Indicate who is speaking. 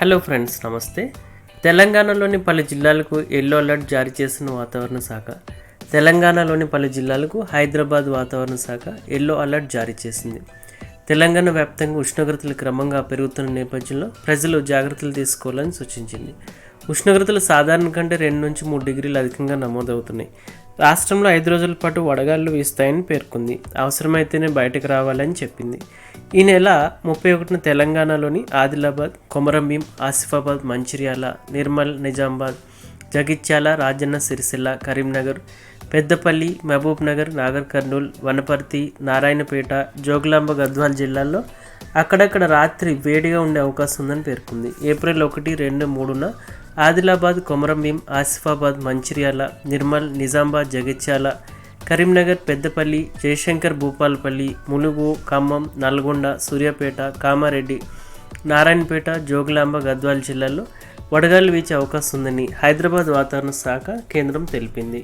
Speaker 1: Hello friends నమస్తే. తెలంగాణలోని పలు జిల్లాలకు ఎల్లో అలర్ట్ జారీ చేసిన వాతావరణ శాఖ తెలంగాణలోని పలు జిల్లాలకు హైదరాబాద్ వాతావరణ శాఖ ఎల్లో అలర్ట్ జారీ చేసింది. తెలంగాణ వ్యాప్తంగా ఉష్ణోగ్రతలు క్రమంగా పెరుగుతున్న నేపథ్యంలో ప్రజలు జాగ్రత్తలు తీసుకోవాలని సూచించింది. ఉష్ణోగ్రతలు సాధారణ కంటే రెండు నుంచి మూడు డిగ్రీలు అధికంగా నమోదవుతున్నాయి. రాష్ట్రంలో ఐదు రోజుల పాటు వడగాళ్ళు వీస్తాయని పేర్కొంది. అవసరమైతేనే బయటకు రావాలని చెప్పింది. ఈ నెల ముప్పై ఒకటిన తెలంగాణలోని ఆదిలాబాద్ కొమరంభీం ఆసిఫాబాద్ మంచిర్యాల నిర్మల్ నిజామాబాద్ జగిత్యాల రాజన్న సిరిసిల్ల కరీంనగర్ పెద్దపల్లి మహబూబ్ నగర్ నాగర్ కర్నూల్ వనపర్తి నారాయణపేట జోగులాంబ గద్వాల్ జిల్లాల్లో అక్కడక్కడ రాత్రి వేడిగా ఉండే అవకాశం ఉందని పేర్కొంది. ఏప్రిల్ ఒకటి రెండు మూడున ఆదిలాబాద్ కొమరంభీం ఆసిఫాబాద్ మంచిర్యాల నిర్మల్ నిజామాబాద్ జగిత్యాల కరీంనగర్ పెద్దపల్లి జయశంకర్ భూపాలపల్లి ములుగు ఖమ్మం నల్గొండ సూర్యాపేట కామారెడ్డి నారాయణపేట జోగులాంబ గద్వాల జిల్లాల్లో వడగాలు వీచే అవకాశం ఉందని హైదరాబాద్ వాతావరణ శాఖ కేంద్రం తెలిపింది.